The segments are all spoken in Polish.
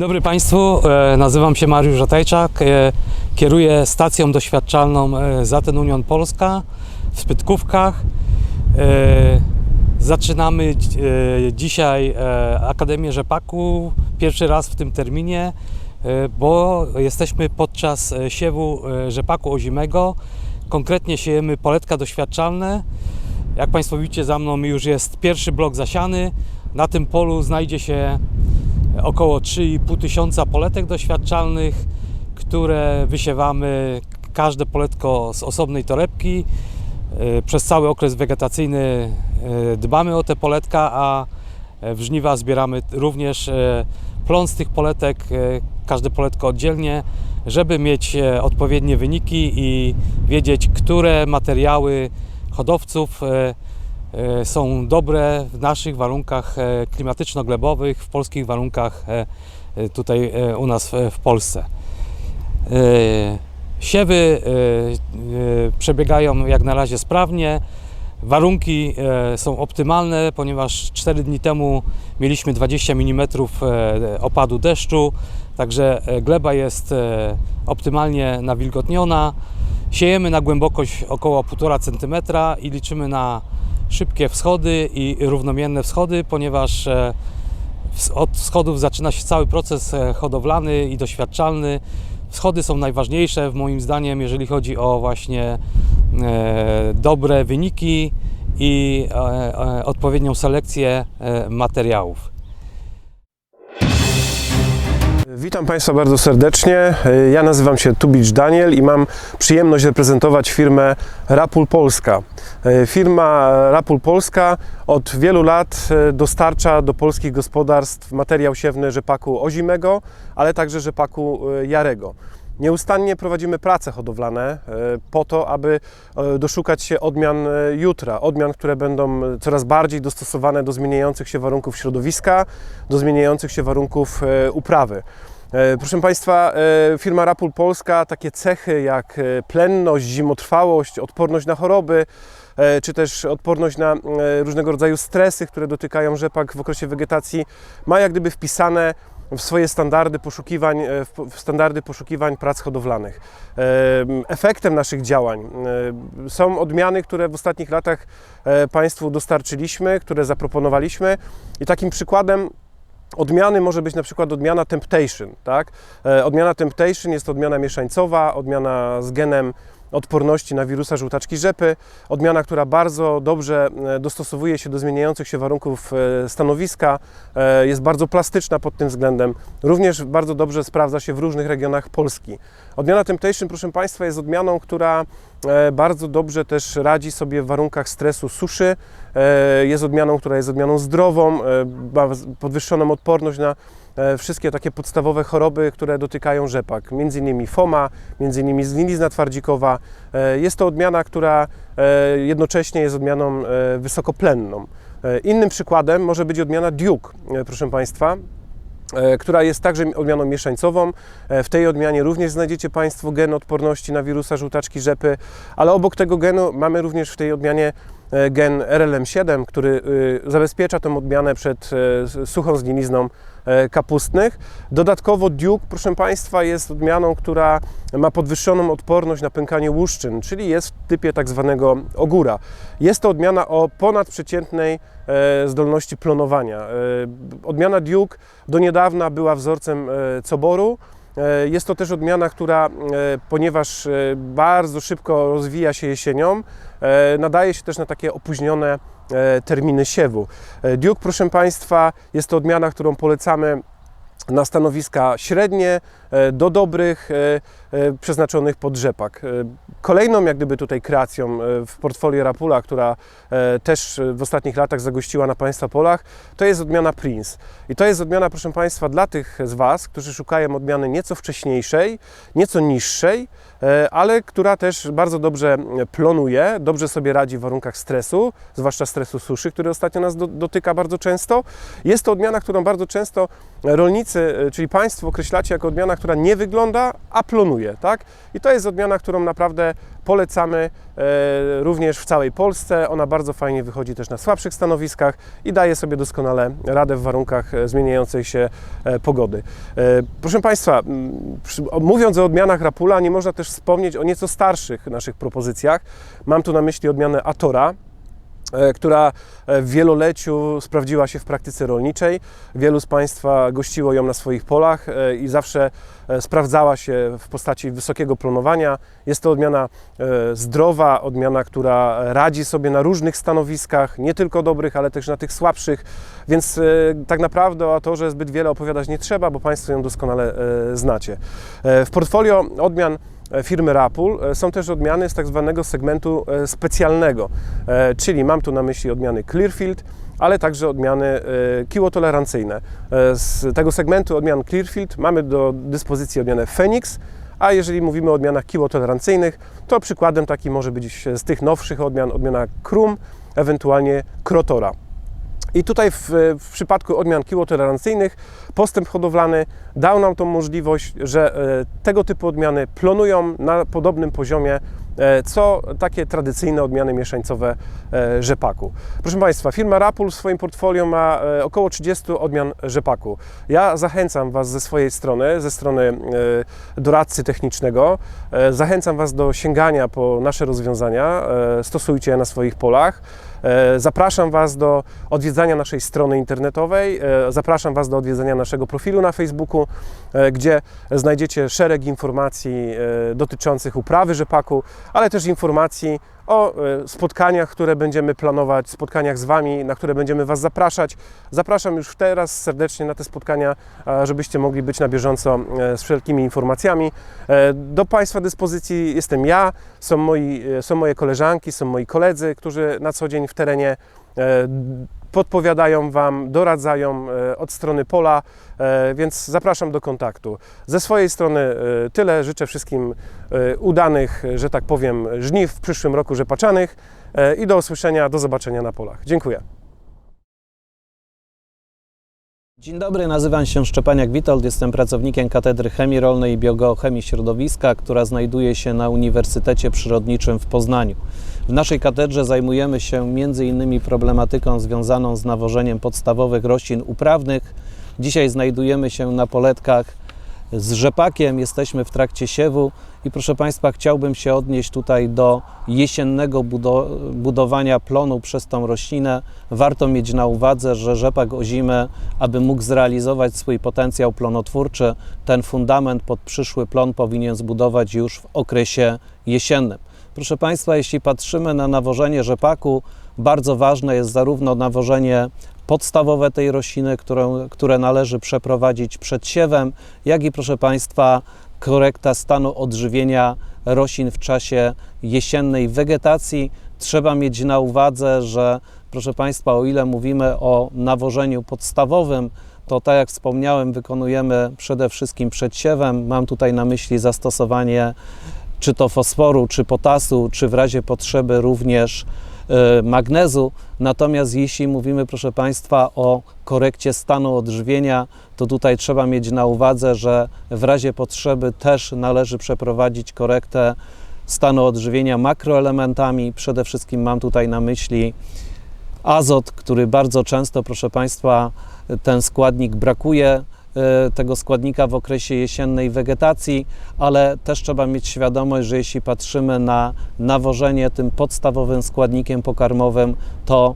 Dzień dobry Państwu, E, nazywam się Mariusz Żatajczak, e, kieruję stacją doświadczalną e, Zaten Union Polska w Spytkówkach. Zaczynamy dzi- dzisiaj Akademię Rzepaku, pierwszy raz w tym terminie, bo jesteśmy podczas siewu rzepaku ozimego. Konkretnie siejemy poletka doświadczalne. Jak Państwo widzicie, za mną już jest pierwszy blok zasiany. Na tym polu znajdzie się około 3,5 tysiąca poletek doświadczalnych, które wysiewamy każde poletko z osobnej torebki. E, Przez cały okres wegetacyjny e, dbamy o te poletka, a e, w żniwa zbieramy również plon z tych poletek, każde poletko oddzielnie, żeby mieć odpowiednie wyniki i wiedzieć, które materiały hodowców są dobre w naszych warunkach e, klimatyczno-glebowych, w polskich warunkach e, e, tutaj e, u nas w- Polsce. E, Siewy e, e, przebiegają jak na razie sprawnie. Warunki e, są optymalne, ponieważ 4 dni temu mieliśmy 20 mm e, opadu deszczu, także e, gleba jest e, optymalnie nawilgotniona. Siejemy na głębokość około 1,5 cm i liczymy na szybkie wschody i równomienne wschody, ponieważ e, od wschodów zaczyna się cały proces e, hodowlany i doświadczalny. Wschody są najważniejsze, w moim zdaniem, jeżeli chodzi o właśnie e, dobre wyniki i odpowiednią selekcję materiałów. Witam Państwa bardzo serdecznie. Ja nazywam się Tubicz Daniel i mam przyjemność reprezentować firmę Rapul Polska. Firma Rapul Polska od wielu lat dostarcza do polskich gospodarstw materiał siewny rzepaku ozimego, ale także rzepaku jarego. Nieustannie prowadzimy prace hodowlane e, po to, aby e, doszukać się odmian e, jutra, odmian, które będą coraz bardziej dostosowane do zmieniających się warunków środowiska, do zmieniających się warunków uprawy. Proszę Państwa, firma Rapul Polska takie cechy jak plenność, zimotrwałość, odporność na choroby, czy też odporność na różnego rodzaju stresy, które dotykają rzepak w okresie wegetacji, ma jak gdyby wpisane w swoje standardy poszukiwań, e, w standardy poszukiwań prac hodowlanych. Efektem naszych działań e, są odmiany, które w ostatnich latach e, Państwu dostarczyliśmy, które zaproponowaliśmy i takim przykładem Odmiany może być na przykład odmiana Temptation. Tak? Odmiana Temptation jest odmiana mieszańcowa, odmiana z genem odporności na wirusa żółtaczki rzepy, odmiana, która bardzo dobrze e, dostosowuje się do zmieniających się warunków e, stanowiska, e, jest bardzo plastyczna pod tym względem, również bardzo dobrze sprawdza się w różnych regionach Polski. Odmiana Temptation, proszę Państwa, jest odmianą, która bardzo dobrze też radzi sobie w warunkach stresu suszy. Jest odmianą, która jest odmianą zdrową, ma podwyższoną odporność na wszystkie takie podstawowe choroby, które dotykają rzepak, między innymi FOMA, między innymi zgnilizna twardzikowa. E, Jest to odmiana, która e, jednocześnie jest odmianą e, wysokoplenną. E, Innym przykładem może być odmiana Duke, e, proszę Państwa e, która jest także odmianą mieszańcową. E, W tej odmianie również znajdziecie Państwo gen odporności na wirusa żółtaczki rzepy, ale obok tego genu mamy również w tej odmianie e, gen RLM7, który y, zabezpiecza tę odmianę przed e, suchą zgnilizną e, kapustnych. Dodatkowo Duke, proszę Państwa, jest odmianą, która ma podwyższoną odporność na pękanie łuszczyn, czyli jest w typie tak zwanego ogóra. Jest to odmiana o ponadprzeciętnej e, zdolności plonowania. E, Odmiana Duke do niedawna była wzorcem e, coboru. E, Jest to też odmiana, która, e, ponieważ e, bardzo szybko rozwija się jesienią, e, nadaje się też na takie opóźnione e, terminy siewu. E, Duke, proszę Państwa, jest to odmiana, którą polecamy na stanowiska średnie e, do dobrych, e, e, przeznaczonych pod rzepak. E, Kolejną jak gdyby tutaj kreacją e, w portfolio Rapula, która e, też e, w ostatnich latach zagościła na Państwa polach, to jest odmiana Prince. I to jest odmiana, proszę Państwa, dla tych z Was, którzy szukają odmiany nieco wcześniejszej, nieco niższej, e, ale która też bardzo dobrze plonuje, dobrze sobie radzi w warunkach stresu, zwłaszcza stresu suszy, który ostatnio nas do, dotyka bardzo często. Jest to odmiana, którą bardzo często rolnicy, e, czyli Państwo określacie jako odmiana, która nie wygląda, a plonuje. Tak? I to jest odmiana, którą naprawdę polecamy e, również w całej Polsce. Ona bardzo fajnie wychodzi też na słabszych stanowiskach i daje sobie doskonale radę w warunkach e, zmieniającej się e, pogody. E, proszę Państwa, przy, mówiąc o odmianach Rapula, nie można też wspomnieć o nieco starszych naszych propozycjach. Mam tu na myśli odmianę Atora, która e, w wieloleciu sprawdziła się w praktyce rolniczej. Wielu z Państwa gościło ją na swoich polach e, i zawsze e, sprawdzała się w postaci wysokiego plonowania. Jest to odmiana e, zdrowa, odmiana, która radzi sobie na różnych stanowiskach, nie tylko dobrych, ale też na tych słabszych, więc e, tak naprawdę o Atorze zbyt wiele opowiadać nie trzeba, bo Państwo ją doskonale e, znacie. E, W portfolio odmian e, firmy Rapul e, są też odmiany z tak zwanego segmentu e, specjalnego, e, czyli mam tu na myśli odmiany Clearfield, ale także odmiany e, kiłotolerancyjne. E, Z tego segmentu odmian Clearfield mamy do dyspozycji odmianę Phoenix, a jeżeli mówimy o odmianach kiłotolerancyjnych, to przykładem taki może być z tych nowszych odmian odmiana Krum, ewentualnie Krotora. I tutaj w, w przypadku odmian kiłotolerancyjnych postęp hodowlany dał nam tą możliwość, że e, tego typu odmiany plonują na podobnym poziomie, e, co takie tradycyjne odmiany mieszańcowe e, rzepaku. Proszę Państwa, firma Rapul w swoim portfolio ma około 30 odmian rzepaku. Ja zachęcam Was ze swojej strony, ze strony doradcy technicznego, zachęcam Was do sięgania po nasze rozwiązania, stosujcie je na swoich polach. E, Zapraszam Was do odwiedzania naszej strony internetowej, e, zapraszam Was do odwiedzenia naszego profilu na Facebooku, e, gdzie znajdziecie szereg informacji dotyczących uprawy rzepaku, ale też informacji o e, spotkaniach, które będziemy planować, spotkaniach z Wami, na które będziemy Was zapraszać. Zapraszam już teraz serdecznie na te spotkania, a, żebyście mogli być na bieżąco e, z wszelkimi informacjami. E, Do Państwa dyspozycji jestem ja, są, moi, e, są moje koleżanki, są moi koledzy, którzy na co dzień w terenie e, podpowiadają Wam, doradzają e, od strony pola, e, więc zapraszam do kontaktu. Ze swojej strony e, tyle. Życzę wszystkim udanych, że tak powiem, żniw w przyszłym roku rzepaczanych i do usłyszenia, do zobaczenia na polach. Dziękuję. Dzień dobry, nazywam się Szczepaniak Witold, jestem pracownikiem Katedry Chemii Rolnej i Biogeochemii Środowiska, która znajduje się na Uniwersytecie Przyrodniczym w Poznaniu. W naszej katedrze zajmujemy się m.in. problematyką związaną z nawożeniem podstawowych roślin uprawnych. Dzisiaj znajdujemy się na poletkach z rzepakiem, jesteśmy w trakcie siewu i proszę Państwa, chciałbym się odnieść tutaj do jesiennego budo- budowania plonu przez tą roślinę. Warto mieć na uwadze, że rzepak o zimę, aby mógł zrealizować swój potencjał plonotwórczy, ten fundament pod przyszły plon powinien zbudować już w okresie jesiennym. Proszę Państwa, jeśli patrzymy na nawożenie rzepaku, bardzo ważne jest zarówno nawożenie podstawowe tej rośliny, którą, które należy przeprowadzić przed siewem, jak i proszę Państwa korekta stanu odżywienia roślin w czasie jesiennej wegetacji. Trzeba mieć na uwadze, że proszę Państwa, o ile mówimy o nawożeniu podstawowym, to tak jak wspomniałem, wykonujemy przede wszystkim przed siewem. Mam tutaj na myśli zastosowanie czy to fosforu, czy potasu, czy w razie potrzeby również magnezu. Natomiast jeśli mówimy, proszę Państwa, o korekcie stanu odżywienia, to tutaj trzeba mieć na uwadze, że w razie potrzeby też należy przeprowadzić korektę stanu odżywienia makroelementami. Przede wszystkim mam tutaj na myśli azot, który bardzo często, proszę Państwa, ten składnik brakuje e, tego składnika w okresie jesiennej wegetacji, ale też trzeba mieć świadomość, że jeśli patrzymy na nawożenie tym podstawowym składnikiem pokarmowym, to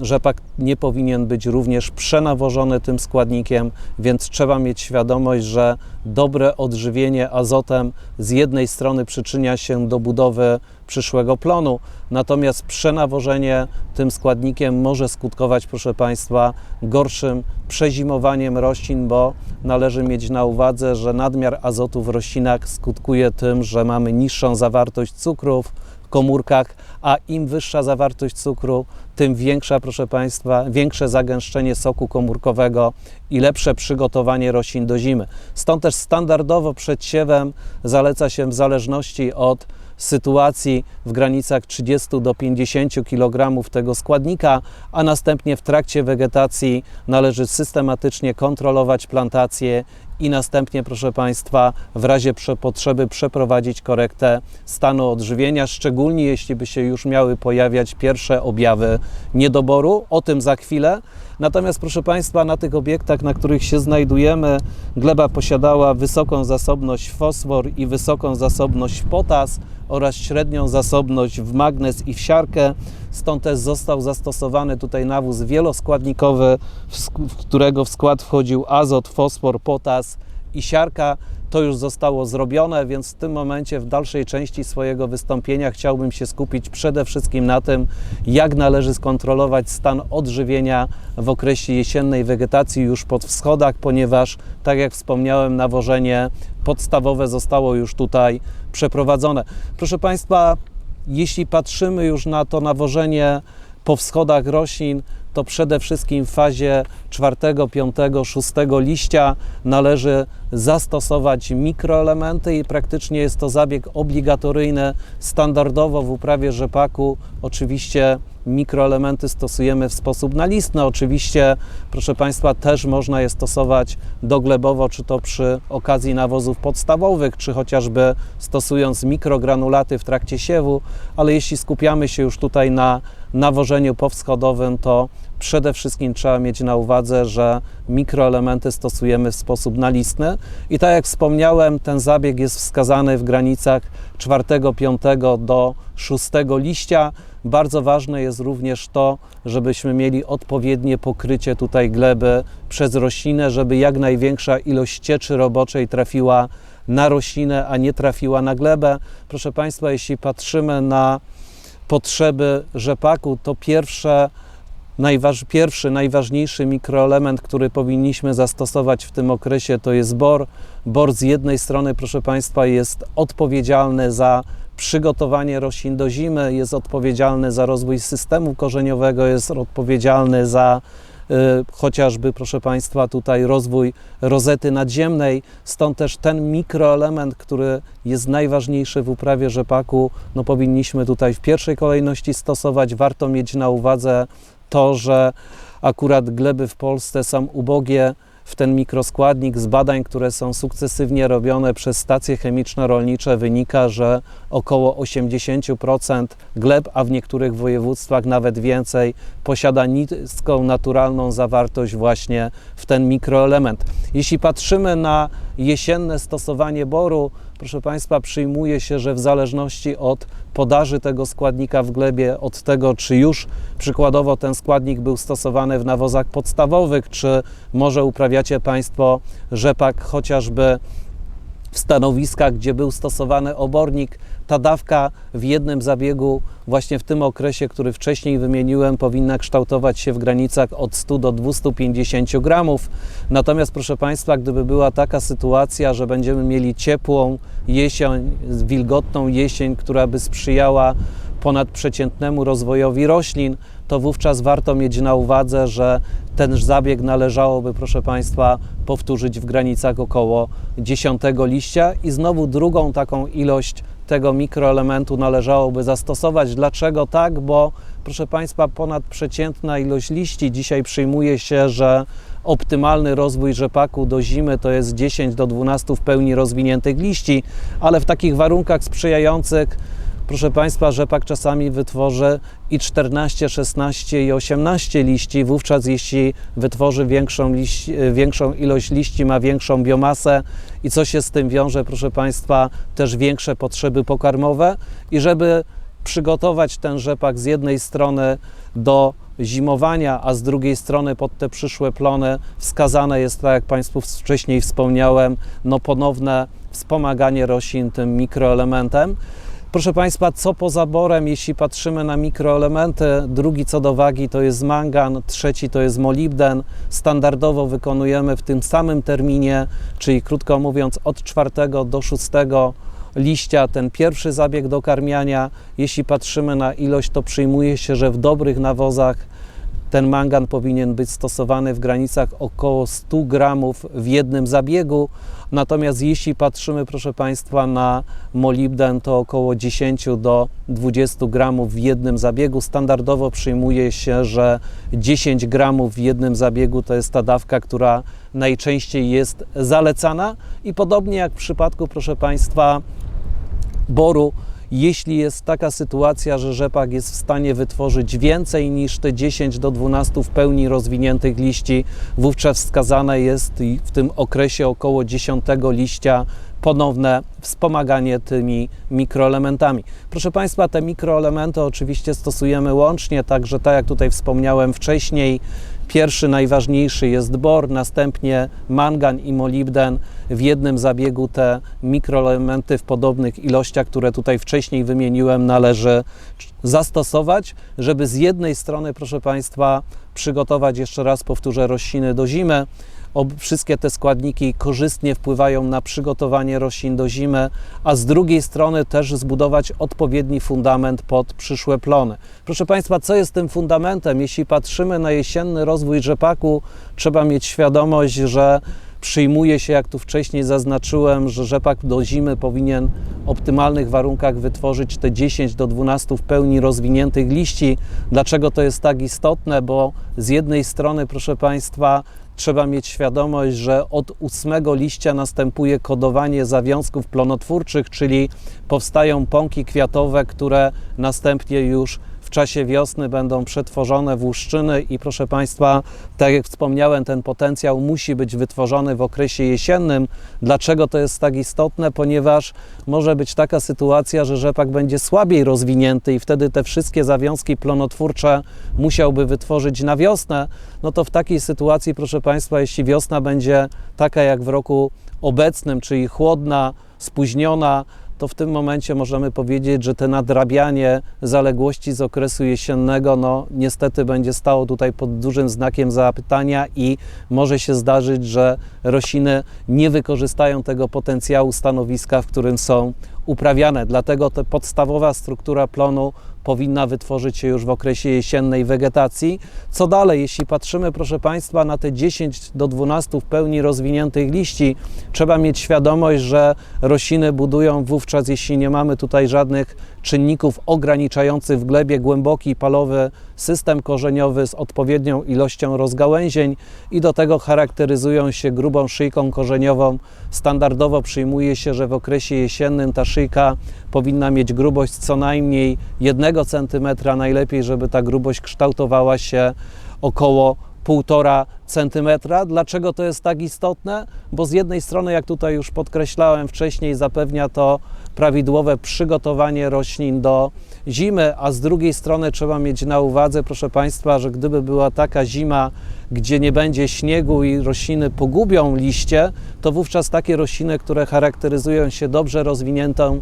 rzepak nie powinien być również przenawożony tym składnikiem, więc trzeba mieć świadomość, że dobre odżywienie azotem z jednej strony przyczynia się do budowy przyszłego plonu, natomiast przenawożenie tym składnikiem może skutkować, proszę Państwa, gorszym przezimowaniem roślin, bo należy mieć na uwadze, że nadmiar azotu w roślinach skutkuje tym, że mamy niższą zawartość cukrów komórkach, a im wyższa zawartość cukru, tym większa, proszę Państwa, większe zagęszczenie soku komórkowego i lepsze przygotowanie roślin do zimy. Stąd też standardowo przed siewem zaleca się w zależności od sytuacji w granicach 30 do 50 kg tego składnika, a następnie w trakcie wegetacji należy systematycznie kontrolować plantację i następnie, proszę Państwa, w razie potrzeby przeprowadzić korektę stanu odżywienia, szczególnie jeśli by się już miały pojawiać pierwsze objawy niedoboru. O tym za chwilę. Natomiast, proszę Państwa, na tych obiektach, na których się znajdujemy, gleba posiadała wysoką zasobność fosfor i wysoką zasobność potas oraz średnią zasobność w magnez i w siarkę. Stąd też został zastosowany tutaj nawóz wieloskładnikowy, w którego w skład wchodził azot, fosfor, potas i siarka. To już zostało zrobione, więc w tym momencie, w dalszej części swojego wystąpienia, chciałbym się skupić przede wszystkim na tym, jak należy skontrolować stan odżywienia w okresie jesiennej wegetacji już pod wschodach, ponieważ, tak jak wspomniałem, nawożenie podstawowe zostało już tutaj przeprowadzone. Proszę Państwa, jeśli patrzymy już na to nawożenie po wschodach roślin, to przede wszystkim w fazie 4, 5, 6 liścia należy zastosować mikroelementy i praktycznie jest to zabieg obligatoryjny. Standardowo w uprawie rzepaku oczywiście mikroelementy stosujemy w sposób nalistny. Oczywiście, proszę Państwa, też można je stosować doglebowo, czy to przy okazji nawozów podstawowych, czy chociażby stosując mikrogranulaty w trakcie siewu, ale jeśli skupiamy się już tutaj na nawożeniu powschodowym, to przede wszystkim trzeba mieć na uwadze, że mikroelementy stosujemy w sposób nalistny i tak jak wspomniałem, ten zabieg jest wskazany w granicach 4-5 do 6 liścia. Bardzo ważne jest również to, żebyśmy mieli odpowiednie pokrycie tutaj gleby przez roślinę, żeby jak największa ilość cieczy roboczej trafiła na roślinę, a nie trafiła na glebę. Proszę Państwa, jeśli patrzymy na potrzeby rzepaku, to pierwsze, najważ, pierwszy, najważniejszy mikroelement, który powinniśmy zastosować w tym okresie, to jest bor. Bor z jednej strony, proszę Państwa, jest odpowiedzialny za przygotowanie roślin do zimy, jest odpowiedzialny za rozwój systemu korzeniowego, jest odpowiedzialny za y, chociażby, proszę Państwa, tutaj rozwój rozety nadziemnej. Stąd też ten mikroelement, który jest najważniejszy w uprawie rzepaku, no powinniśmy tutaj w pierwszej kolejności stosować. Warto mieć na uwadze to, że akurat gleby w Polsce są ubogie w ten mikroskładnik. Z badań, które są sukcesywnie robione przez stacje chemiczno-rolnicze, wynika, że około 80% gleb, a w niektórych województwach nawet więcej, posiada niską naturalną zawartość właśnie w ten mikroelement. Jeśli patrzymy na jesienne stosowanie boru, proszę Państwa, przyjmuje się, że w zależności od podaży tego składnika w glebie, od tego, czy już przykładowo ten składnik był stosowany w nawozach podstawowych, czy może uprawiacie Państwo rzepak chociażby w stanowiskach, gdzie był stosowany obornik, ta dawka w jednym zabiegu, właśnie w tym okresie, który wcześniej wymieniłem, powinna kształtować się w granicach od 100 do 250 gramów. Natomiast, proszę Państwa, gdyby była taka sytuacja, że będziemy mieli ciepłą jesień, wilgotną jesień, która by sprzyjała ponadprzeciętnemu rozwojowi roślin, to wówczas warto mieć na uwadze, że ten zabieg należałoby, proszę Państwa, powtórzyć w granicach około 10 liścia i znowu drugą taką ilość tego mikroelementu należałoby zastosować. Dlaczego tak? Bo proszę Państwa, ponadprzeciętna ilość liści dzisiaj przyjmuje się, że optymalny rozwój rzepaku do zimy to jest 10 do 12 w pełni rozwiniętych liści, ale w takich warunkach sprzyjających Proszę Państwa, rzepak czasami wytworzy i 14, 16 i 18 liści. Wówczas, jeśli wytworzy większą, większą ilość liści, ma większą biomasę i co się z tym wiąże, proszę Państwa, też większe potrzeby pokarmowe. I żeby przygotować ten rzepak z jednej strony do zimowania, a z drugiej strony pod te przyszłe plony wskazane jest, tak jak Państwu wcześniej wspomniałem, no ponowne wspomaganie roślin tym mikroelementem. Proszę Państwa, co poza borem, jeśli patrzymy na mikroelementy, drugi co do wagi to jest mangan, trzeci to jest molibden. Standardowo wykonujemy w tym samym terminie, czyli krótko mówiąc od czwartego do szóstego liścia ten pierwszy zabieg dokarmiania. Jeśli patrzymy na ilość, to przyjmuje się, że w dobrych nawozach ten mangan powinien być stosowany w granicach około 100 gramów w jednym zabiegu. Natomiast jeśli patrzymy, proszę Państwa, na molibden, to około 10 do 20 gramów w jednym zabiegu. Standardowo przyjmuje się, że 10 gramów w jednym zabiegu to jest ta dawka, która najczęściej jest zalecana. I podobnie jak w przypadku, proszę Państwa, boru, jeśli jest taka sytuacja, że rzepak jest w stanie wytworzyć więcej niż te 10 do 12 w pełni rozwiniętych liści, wówczas wskazane jest w tym okresie około 10 liścia ponowne wspomaganie tymi mikroelementami. Proszę Państwa, te mikroelementy oczywiście stosujemy łącznie, także tak jak tutaj wspomniałem wcześniej, Pierwszy, najważniejszy jest bor, następnie mangan i molibden. W jednym zabiegu te mikroelementy w podobnych ilościach, które tutaj wcześniej wymieniłem, należy zastosować, żeby z jednej strony, proszę Państwa, przygotować, jeszcze raz powtórzę, rośliny do zimy. Wszystkie te składniki korzystnie wpływają na przygotowanie roślin do zimy, a z drugiej strony też zbudować odpowiedni fundament pod przyszłe plony. Proszę Państwa, co jest tym fundamentem? Jeśli patrzymy na jesienny rozwój rzepaku, trzeba mieć świadomość, że przyjmuje się, jak tu wcześniej zaznaczyłem, że rzepak do zimy powinien w optymalnych warunkach wytworzyć te 10 do 12 w pełni rozwiniętych liści. Dlaczego to jest tak istotne? Bo z jednej strony, proszę Państwa, trzeba mieć świadomość, że od ósmego liścia następuje kodowanie zawiązków plonotwórczych, czyli powstają pąki kwiatowe, które następnie już w czasie wiosny będą przetworzone w łuszczyny i proszę Państwa, tak jak wspomniałem, ten potencjał musi być wytworzony w okresie jesiennym. Dlaczego to jest tak istotne? Ponieważ może być taka sytuacja, że rzepak będzie słabiej rozwinięty i wtedy te wszystkie zawiązki plonotwórcze musiałby wytworzyć na wiosnę. No to w takiej sytuacji, proszę Państwa, jeśli wiosna będzie taka jak w roku obecnym, czyli chłodna, spóźniona, to w tym momencie możemy powiedzieć, że te nadrabianie zaległości z okresu jesiennego, no niestety będzie stało tutaj pod dużym znakiem zapytania i może się zdarzyć, że rośliny nie wykorzystają tego potencjału stanowiska, w którym są uprawiane. Dlatego ta podstawowa struktura plonu powinna wytworzyć się już w okresie jesiennej wegetacji. Co dalej, jeśli patrzymy, proszę Państwa, na te 10 do 12 w pełni rozwiniętych liści, trzeba mieć świadomość, że rośliny budują wówczas, jeśli nie mamy tutaj żadnych czynników ograniczających w glebie głęboki palowy system korzeniowy z odpowiednią ilością rozgałęzień i do tego charakteryzują się grubą szyjką korzeniową. Standardowo przyjmuje się, że w okresie jesiennym ta szyjka powinna mieć grubość co najmniej 1 cm, najlepiej, żeby ta grubość kształtowała się około 1,5 cm. Dlaczego to jest tak istotne? Bo z jednej strony, jak tutaj już podkreślałem wcześniej, zapewnia to prawidłowe przygotowanie roślin do zimy, a z drugiej strony trzeba mieć na uwadze, proszę Państwa, że gdyby była taka zima, gdzie nie będzie śniegu i rośliny pogubią liście, to wówczas takie rośliny, które charakteryzują się dobrze rozwiniętą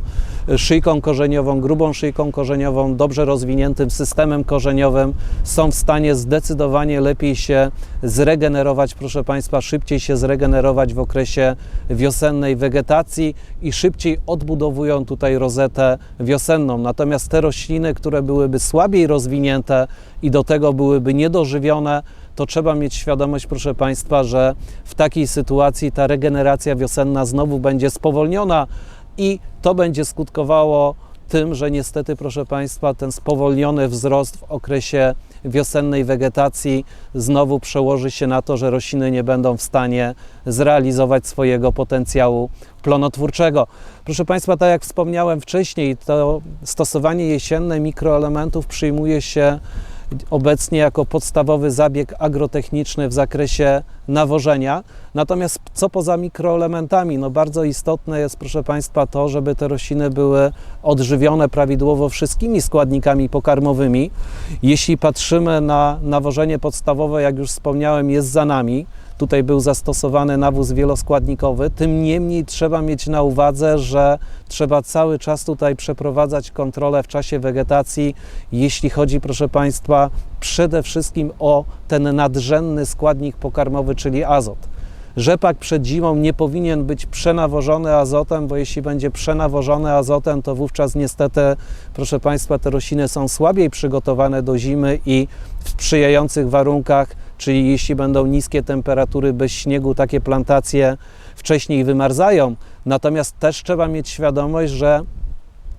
szyjką korzeniową, grubą szyjką korzeniową, dobrze rozwiniętym systemem korzeniowym, są w stanie zdecydowanie lepiej się zregenerować, proszę Państwa, szybciej się zregenerować w okresie wiosennej wegetacji i szybciej tutaj rozetę wiosenną. Natomiast te rośliny, które byłyby słabiej rozwinięte i do tego byłyby niedożywione, to trzeba mieć świadomość, proszę Państwa, że w takiej sytuacji ta regeneracja wiosenna znowu będzie spowolniona i to będzie skutkowało tym, że niestety, proszę Państwa, ten spowolniony wzrost w okresie wiosennej wegetacji znowu przełoży się na to, że rośliny nie będą w stanie zrealizować swojego potencjału plonotwórczego. Proszę Państwa, tak jak wspomniałem wcześniej, to stosowanie jesienne mikroelementów przyjmuje się obecnie jako podstawowy zabieg agrotechniczny w zakresie nawożenia. Natomiast co poza mikroelementami? No bardzo istotne jest, proszę Państwa, to, żeby te rośliny były odżywione prawidłowo wszystkimi składnikami pokarmowymi. Jeśli patrzymy na nawożenie podstawowe, jak już wspomniałem, jest za nami. Tutaj był zastosowany nawóz wieloskładnikowy. Tym niemniej trzeba mieć na uwadze, że trzeba cały czas tutaj przeprowadzać kontrolę w czasie wegetacji, jeśli chodzi, proszę Państwa, przede wszystkim o ten nadrzędny składnik pokarmowy, czyli azot. Rzepak przed zimą nie powinien być przenawożony azotem, bo jeśli będzie przenawożony azotem, to wówczas niestety, proszę Państwa, te rośliny są słabiej przygotowane do zimy i w sprzyjających warunkach, czyli jeśli będą niskie temperatury bez śniegu, takie plantacje wcześniej wymarzają. Natomiast też trzeba mieć świadomość, że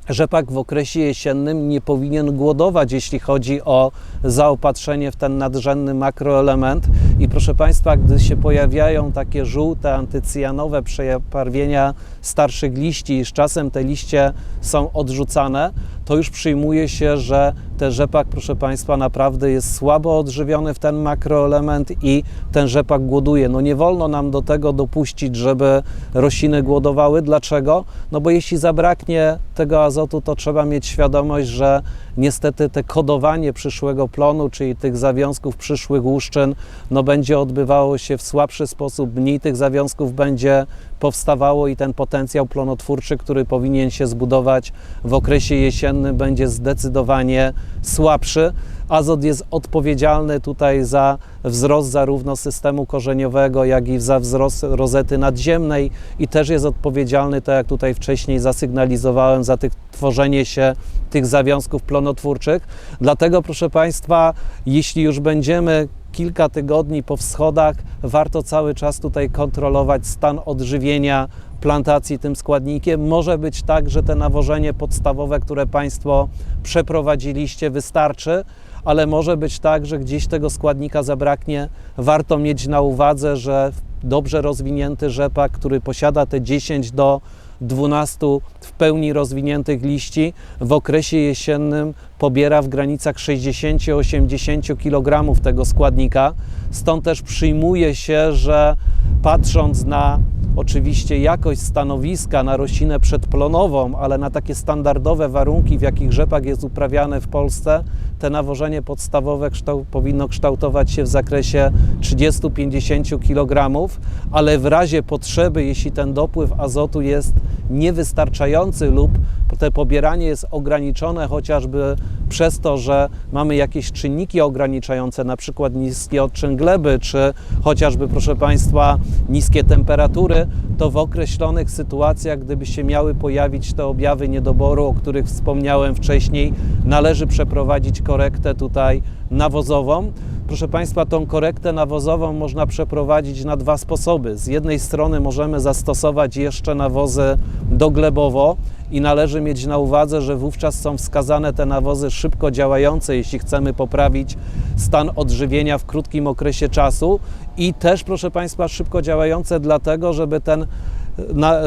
rzepak w okresie jesiennym nie powinien głodować, jeśli chodzi o zaopatrzenie w ten nadrzędny makroelement. I proszę Państwa, gdy się pojawiają takie żółte, antycyjanowe przebarwienia starszych liści i z czasem te liście są odrzucane, to już przyjmuje się, że ten rzepak, proszę Państwa, naprawdę jest słabo odżywiony w ten makroelement i ten rzepak głoduje. No nie wolno nam do tego dopuścić, żeby rośliny głodowały. Dlaczego? No bo jeśli zabraknie tego azotu, to trzeba mieć świadomość, że niestety te kodowanie przyszłego plonu, czyli tych zawiązków przyszłych łuszczyn, no będzie odbywało się w słabszy sposób, mniej tych zawiązków będzie powstawało i ten potencjał plonotwórczy, który powinien się zbudować w okresie jesiennym, będzie zdecydowanie słabszy. Azot jest odpowiedzialny tutaj za wzrost zarówno systemu korzeniowego, jak i za wzrost rozety nadziemnej i też jest odpowiedzialny, tak jak tutaj wcześniej zasygnalizowałem, za tych, tworzenie się tych zawiązków plonotwórczych. Dlatego, proszę Państwa, jeśli już będziemy kilka tygodni po wschodach, warto cały czas tutaj kontrolować stan odżywienia plantacji tym składnikiem. Może być tak, że te nawożenie podstawowe, które Państwo przeprowadziliście, wystarczy, ale może być tak, że gdzieś tego składnika zabraknie. Warto mieć na uwadze, że dobrze rozwinięty rzepak, który posiada te 10 do 12 w pełni rozwiniętych liści, w okresie jesiennym pobiera w granicach 60-80 kg tego składnika. Stąd też przyjmuje się, że patrząc na oczywiście jakość stanowiska na roślinę przedplonową, ale na takie standardowe warunki, w jakich rzepak jest uprawiany w Polsce, te nawożenie podstawowe kształ, powinno kształtować się w zakresie 30-50 kg, ale w razie potrzeby, jeśli ten dopływ azotu jest niewystarczający lub te pobieranie jest ograniczone chociażby przez to, że mamy jakieś czynniki ograniczające, na przykład niski odczyn gleby, czy chociażby, proszę Państwa, niskie temperatury, to w określonych sytuacjach, gdyby się miały pojawić te objawy niedoboru, o których wspomniałem wcześniej, należy przeprowadzić korektę tutaj nawozową. Proszę Państwa, tą korektę nawozową można przeprowadzić na dwa sposoby. Z jednej strony możemy zastosować jeszcze nawozy doglebowo i należy mieć na uwadze, że wówczas są wskazane te nawozy szybko działające, jeśli chcemy poprawić stan odżywienia w krótkim okresie czasu i też, proszę Państwa, szybko działające dlatego, żeby ten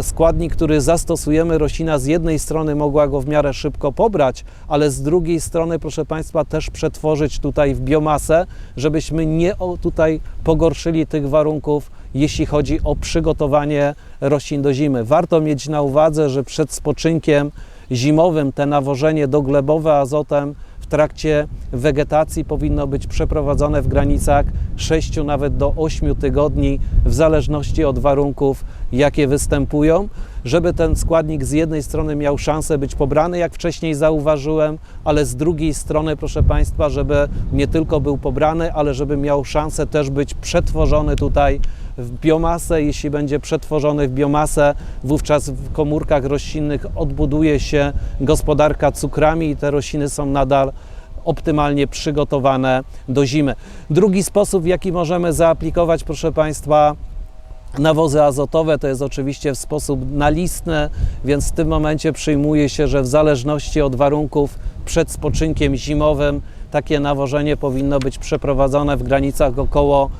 składnik, który zastosujemy, roślina z jednej strony mogła go w miarę szybko pobrać, ale z drugiej strony, proszę Państwa, też przetworzyć tutaj w biomasę, żebyśmy nie tutaj pogorszyli tych warunków, jeśli chodzi o przygotowanie roślin do zimy. Warto mieć na uwadze, że przed spoczynkiem zimowym te nawożenie doglebowe azotem w trakcie wegetacji powinno być przeprowadzone w granicach 6 nawet do 8 tygodni, w zależności od warunków, jakie występują, żeby ten składnik z jednej strony miał szansę być pobrany, jak wcześniej zauważyłem, ale z drugiej strony, proszę Państwa, żeby nie tylko był pobrany, ale żeby miał szansę też być przetworzony tutaj w biomasę. Jeśli będzie przetworzony w biomasę, wówczas w komórkach roślinnych odbuduje się gospodarka cukrami i te rośliny są nadal optymalnie przygotowane do zimy. Drugi sposób, w jaki możemy zaaplikować, proszę Państwa, Nawozy azotowe to jest oczywiście w sposób nalistny, więc w tym momencie przyjmuje się, że w zależności od warunków przed spoczynkiem zimowym takie nawożenie powinno być przeprowadzone w granicach około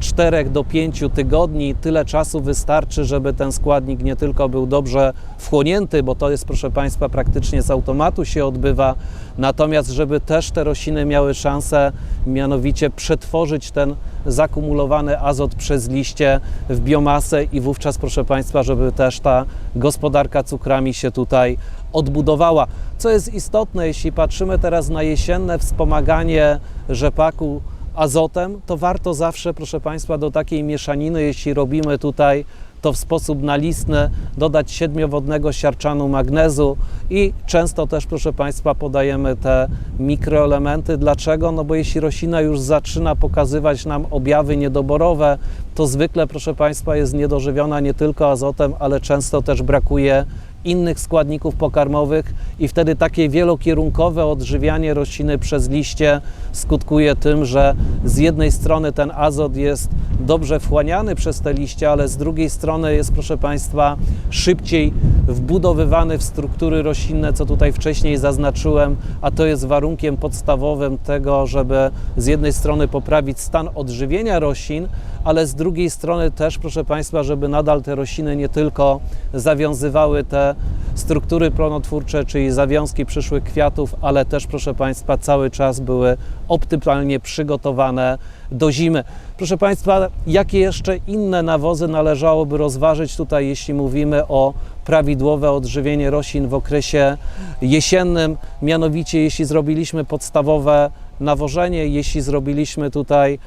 4 do 5 tygodni. Tyle czasu wystarczy, żeby ten składnik nie tylko był dobrze wchłonięty, bo to jest, proszę Państwa, praktycznie z automatu się odbywa, natomiast żeby też te rośliny miały szansę mianowicie przetworzyć ten zakumulowany azot przez liście w biomasę i wówczas, proszę Państwa, żeby też ta gospodarka cukrami się tutaj odbudowała. Co jest istotne, jeśli patrzymy teraz na jesienne wspomaganie rzepaku azotem, to warto zawsze, proszę Państwa, do takiej mieszaniny, jeśli robimy tutaj to w sposób nalistny, dodać siedmiowodnego siarczanu magnezu i często też, proszę Państwa, podajemy te mikroelementy. Dlaczego? No bo jeśli roślina już zaczyna pokazywać nam objawy niedoborowe, to zwykle, proszę Państwa, jest niedożywiona nie tylko azotem, ale często też brakuje innych składników pokarmowych i wtedy takie wielokierunkowe odżywianie rośliny przez liście skutkuje tym, że z jednej strony ten azot jest dobrze wchłaniany przez te liście, ale z drugiej strony jest, proszę Państwa, szybciej wbudowywany w struktury roślinne, co tutaj wcześniej zaznaczyłem, a to jest warunkiem podstawowym tego, żeby z jednej strony poprawić stan odżywienia roślin, ale z drugiej strony też, proszę Państwa, żeby nadal te rośliny nie tylko zawiązywały te struktury plonotwórcze, czyli zawiązki przyszłych kwiatów, ale też, proszę Państwa, cały czas były optymalnie przygotowane do zimy. Proszę Państwa, jakie jeszcze inne nawozy należałoby rozważyć tutaj, jeśli mówimy o prawidłowe odżywienie roślin w okresie jesiennym, mianowicie jeśli zrobiliśmy podstawowe nawożenie, jeśli zrobiliśmy tutaj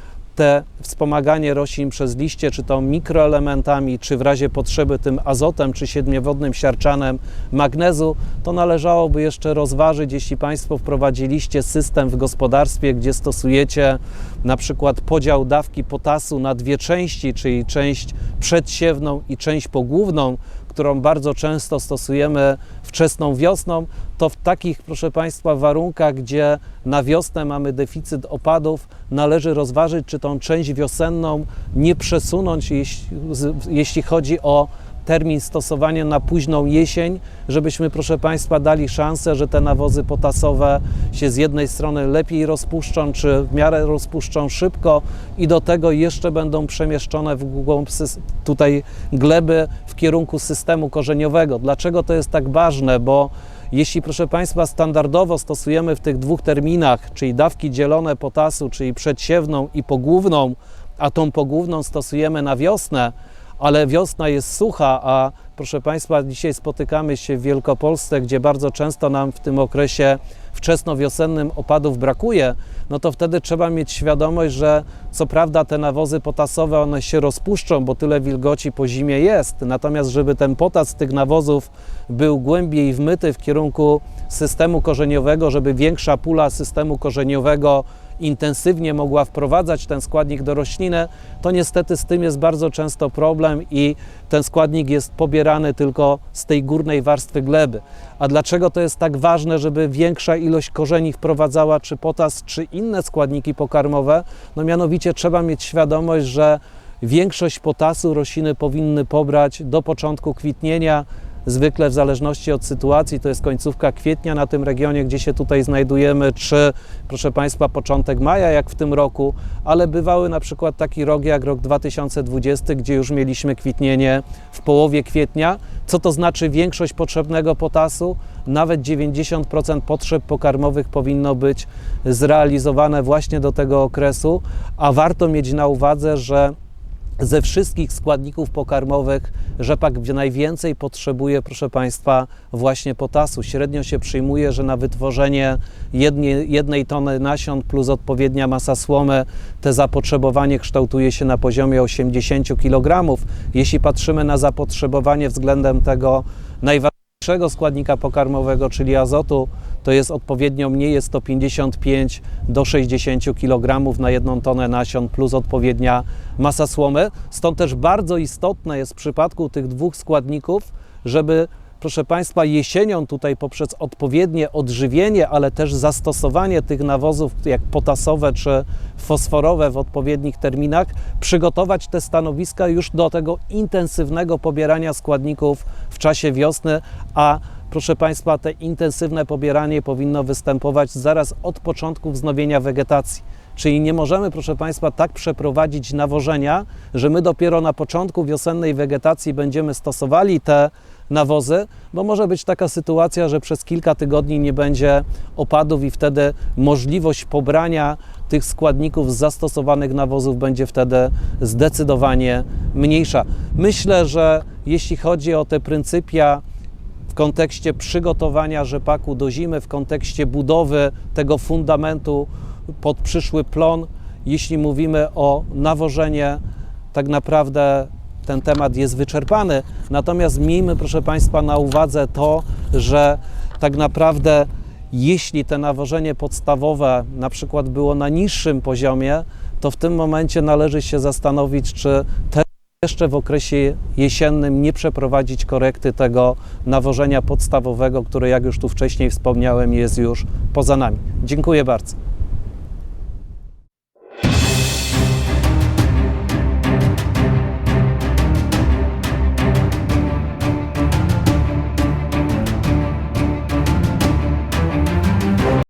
te wspomaganie roślin przez liście, czy to mikroelementami, czy w razie potrzeby tym azotem, czy siedmiowodnym siarczanem magnezu, to należałoby jeszcze rozważyć, jeśli Państwo wprowadziliście system w gospodarstwie, gdzie stosujecie na przykład podział dawki potasu na dwie części, czyli część przedsiewną i część pogłówną, którą bardzo często stosujemy wczesną wiosną, to w takich, proszę Państwa, warunkach, gdzie na wiosnę mamy deficyt opadów, należy rozważyć, czy tą część wiosenną nie przesunąć, jeśli, jeśli chodzi o termin stosowania na późną jesień, żebyśmy, proszę Państwa, dali szansę, że te nawozy potasowe się z jednej strony lepiej rozpuszczą, czy w miarę rozpuszczą szybko i do tego jeszcze będą przemieszczone w głąb tutaj gleby w kierunku systemu korzeniowego. Dlaczego to jest tak ważne? Bo jeśli, proszę Państwa, standardowo stosujemy w tych dwóch terminach, czyli dawki dzielone potasu, czyli przedsiewną i pogłówną, a tą pogłówną stosujemy na wiosnę, ale wiosna jest sucha, a proszę Państwa, dzisiaj spotykamy się w Wielkopolsce, gdzie bardzo często nam w tym okresie wczesnowiosennym opadów brakuje, no to wtedy trzeba mieć świadomość, że co prawda te nawozy potasowe, one się rozpuszczą, bo tyle wilgoci po zimie jest, natomiast żeby ten potas tych nawozów był głębiej wmyty w kierunku systemu korzeniowego, żeby większa pula systemu korzeniowego intensywnie mogła wprowadzać ten składnik do rośliny, to niestety z tym jest bardzo często problem i ten składnik jest pobierany tylko z tej górnej warstwy gleby. A dlaczego to jest tak ważne, żeby większa ilość korzeni wprowadzała czy potas, czy inne składniki pokarmowe? No mianowicie trzeba mieć świadomość, że większość potasu rośliny powinny pobrać do początku kwitnienia, zwykle w zależności od sytuacji, to jest końcówka kwietnia na tym regionie, gdzie się tutaj znajdujemy, czy proszę Państwa, początek maja, jak w tym roku, ale bywały na przykład taki rok jak rok 2020, gdzie już mieliśmy kwitnienie w połowie kwietnia. Co to znaczy większość potrzebnego potasu? Nawet 90% potrzeb pokarmowych powinno być zrealizowane właśnie do tego okresu, a warto mieć na uwadze, że ze wszystkich składników pokarmowych rzepak najwięcej potrzebuje, proszę Państwa, właśnie potasu. Średnio się przyjmuje, że na wytworzenie jednej, jednej tony nasion plus odpowiednia masa słomy, te zapotrzebowanie kształtuje się na poziomie 80 kg. Jeśli patrzymy na zapotrzebowanie względem tego najważniejszego składnika pokarmowego, czyli azotu, to jest odpowiednio mniej, jest to 55 do 60 kg na jedną tonę nasion plus odpowiednia masa słomy. Stąd też bardzo istotne jest w przypadku tych dwóch składników, żeby proszę Państwa, jesienią tutaj poprzez odpowiednie odżywienie, ale też zastosowanie tych nawozów jak potasowe czy fosforowe w odpowiednich terminach, przygotować te stanowiska już do tego intensywnego pobierania składników w czasie wiosny, a Proszę Państwa, te intensywne pobieranie powinno występować zaraz od początku wznowienia wegetacji. Czyli nie możemy, proszę Państwa, tak przeprowadzić nawożenia, że my dopiero na początku wiosennej wegetacji będziemy stosowali te nawozy, bo może być taka sytuacja, że przez kilka tygodni nie będzie opadów i wtedy możliwość pobrania tych składników z zastosowanych nawozów będzie wtedy zdecydowanie mniejsza. Myślę, że jeśli chodzi o te pryncypia w kontekście przygotowania rzepaku do zimy, w kontekście budowy tego fundamentu pod przyszły plon, jeśli mówimy o nawożenie, tak naprawdę ten temat jest wyczerpany. Natomiast miejmy, proszę Państwa, na uwadze to, że tak naprawdę jeśli te nawożenie podstawowe na przykład było na niższym poziomie, to w tym momencie należy się zastanowić, czy te jeszcze w okresie jesiennym nie przeprowadzić korekty tego nawożenia podstawowego, które jak już tu wcześniej wspomniałem jest już poza nami. Dziękuję bardzo.